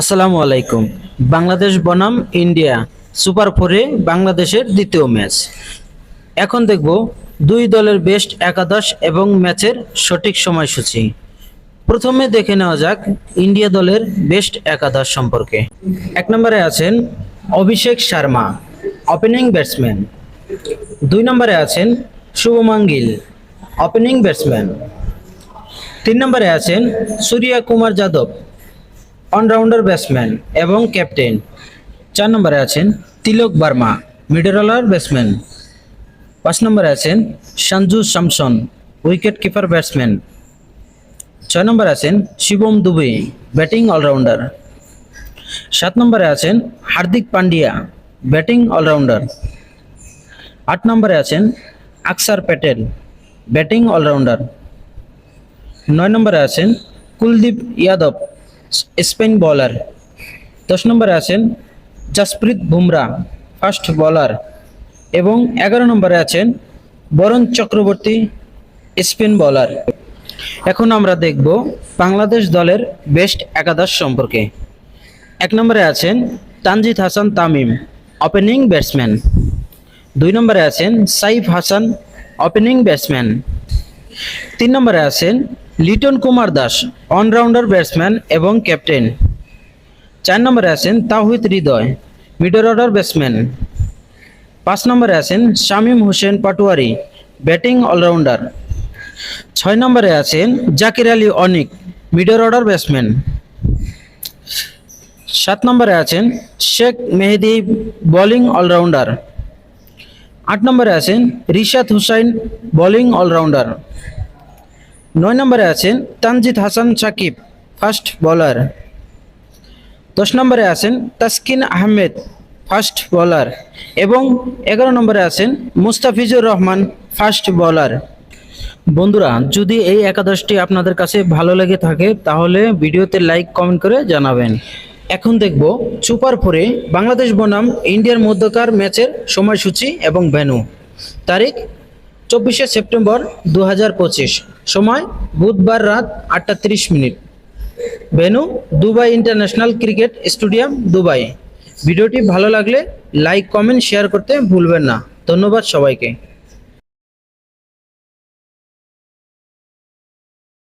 আসসালামু আলাইকুম। বাংলাদেশ বনাম ইন্ডিয়া সুপার ফোরে বাংলাদেশের দ্বিতীয় ম্যাচ। এখন দেখব দুই দলের বেস্ট একাদশ এবং ম্যাচের সঠিক সময়সূচি। প্রথমে দেখে নেওয়া যাক ইন্ডিয়া দলের বেস্ট একাদশ সম্পর্কে। এক নম্বরে আছেন অভিষেক শর্মা, ওপেনিং ব্যাটসম্যান। দুই নম্বরে আছেন শুভমান গিল ওপেনিং ব্যাটসম্যান। তিন নম্বরে আছেন সূর্যা কুমার যাদব অলরাউন্ডার ব্যাটসম্যান এবং ক্যাপ্টেন। চার নম্বরে আছেন Tilak Varma middle order batsman. পাঁচ নম্বরে আছেন Sanju Samson wicket keeper batsman. ছয় নম্বরে আছেন শিবম দুবে ব্যাটিং অলরাউন্ডার সাত নম্বরে আছেন হার্দিক পান্ডিয়া ব্যাটিং অলরাউন্ডার আট নম্বরে আছেন আকসার প্যাটেল ব্যাটিং অলরাউন্ডার নয় নম্বরে আছেন কুলদীপ যাদব স্পিন বোলার। দশ নম্বরে আছেন জাসপ্রীত বুমরা, ফাস্ট বোলার। এবং এগারো নম্বরে আছেন বরণ চক্রবর্তী, স্পিন বোলার। এখন আমরা দেখব বাংলাদেশ দলের বেস্ট একাদশ সম্পর্কে। এক নম্বরে আছেন তানজিদ হাসান তামিম, ওপেনিং ব্যাটসম্যান। দুই নম্বরে আছেন সাইফ হাসান, ওপেনিং ব্যাটসম্যান। তিন নম্বরে আছেন লিটন কুমার দাস অলরাউন্ডার ব্যাটসম্যান এবং ক্যাপ্টেন চার নম্বরে আছেন Towhid Hridoy middle order batsman পাঁচ নম্বরে আছেন শামীম হোসেন পাটোয়ারি ব্যাটিং অলরাউন্ডার ছয় নম্বরে আছেন Jaker Ali Anik middle order batsman সাত নম্বরে আছেন শেখ মেহেদি বোলিং অলরাউন্ডার আট নম্বরে আছেন রিশাদ হুসাইন বোলিং অলরাউন্ডার নয় নম্বরে আছেন তানজিদ হাসান সাকিব ফাস্ট বোলার দশ নম্বরে আছেন তাসকিন আহমেদ ফাস্ট বোলার এবং এগারো নম্বরে আছেন মুস্তাফিজুর রহমান ফাস্ট বোলার বন্ধুরা, যদি এই একাদশটি আপনাদের কাছে ভালো লেগে থাকে, তাহলে ভিডিওতে লাইক কমেন্ট করে জানাবেন। এখন দেখব সুপার ফোরে বাংলাদেশ বনাম ইন্ডিয়ার মধ্যকার ম্যাচের সময়সূচি এবং ভেন্যু। তারিখ চব্বিশে সেপ্টেম্বর দু হাজার পঁচিশ। সময়, বুধবার রাত আটটা তিরিশ minute. Venue, Dubai international cricket stadium, Dubai. ভিডিওটি ভালো লাগলে লাইক, কমেন্ট, শেয়ার করতে ভুলবেন না। ধন্যবাদ সবাইকে।